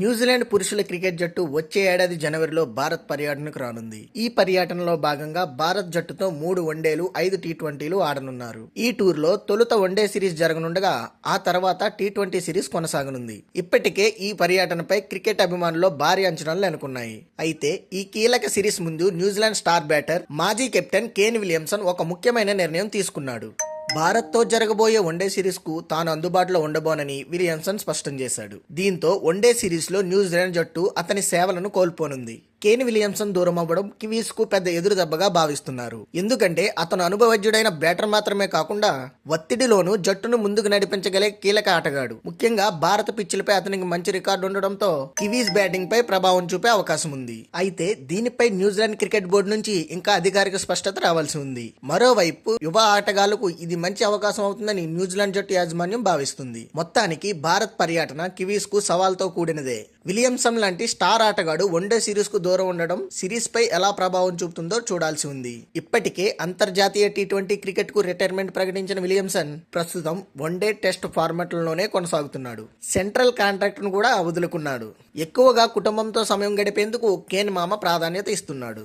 New Zealand పురుషుల cricket జట్టు వచ్చే ఏడాది జనవరిలో భారత్ పర్యటనకు రానుంది. ఈ పర్యటనలో భాగంగా భారత్ జట్టుతో మూడు వన్డేలు ఐదు టీ ట్వంటీలు ఆడనున్నారు. ఈ టూర్లో తొలుత వన్డే సిరీస్ జరగనుండగా ఆ తర్వాత టీ ట్వంటీ సిరీస్ కొనసాగనుంది. ఇప్పటికే ఈ పర్యటనపై క్రికెట్ అభిమానుల్లో భారీ అంచనాలు నెలకొన్నాయి. అయితే ఈ కీలక సిరీస్ ముందు న్యూజిలాండ్ స్టార్ బ్యాటర్ మాజీ కెప్టెన్ కేన్ విలియమ్సన్ ఒక ముఖ్యమైన నిర్ణయం తీసుకున్నాడు. భారత్తో జరగబోయే వన్డే సిరీస్కు తాను అందుబాటులో ఉండబోనని విలియమ్సన్ స్పష్టం చేశాడు. దీంతో వన్డే సిరీస్లో న్యూజిలాండ్ జట్టు అతని సేవలను కోల్పోనుంది. కేన్ విలియమ్సన్ దూరం అవ్వడం కివీస్కు పెద్ద ఎదురు దెబ్బగా భావిస్తున్నారు. ఎందుకంటే అతను అనుభవజ్ఞుడైన బ్యాటర్ మాత్రమే కాకుండా ఒత్తిడిలోనూ జట్టును ముందుకు నడిపించగలే కీలక ఆటగాడు. ముఖ్యంగా భారత పిచ్చులపై అతనికి మంచి రికార్డు ఉండడంతో కివీస్ బ్యాటింగ్ పై ప్రభావం చూపే అవకాశం ఉంది. అయితే దీనిపై న్యూజిలాండ్ క్రికెట్ బోర్డు నుంచి ఇంకా అధికారిక స్పష్టత రావాల్సి ఉంది. మరోవైపు యువ ఆటగాళ్ళకు ఇది మంచి అవకాశం అవుతుందని న్యూజిలాండ్ జట్టు యాజమాన్యం భావిస్తుంది. మొత్తానికి భారత్ పర్యటన కివీస్కు సవాల్తో కూడినదే. విలియమ్సన్ లాంటి స్టార్ ఆటగాడు వన్డే సిరీస్కు దూరం ఉండడం సిరీస్ పై ఎలా ప్రభావం చూపుతుందో చూడాల్సి ఉంది. ఇప్పటికే అంతర్జాతీయ టీ ట్వంటీ క్రికెట్కు రిటైర్మెంట్ ప్రకటించిన విలియమ్సన్ ప్రస్తుతం వన్డే టెస్ట్ ఫార్మాట్లలోనే కొనసాగుతున్నాడు. సెంట్రల్ కాంట్రాక్ట్ను కూడా వదులుకున్నాడు ఎక్కువగా కుటుంబంతో సమయం గడిపేందుకు కేన్ మామ ప్రాధాన్యత ఇస్తున్నాడు.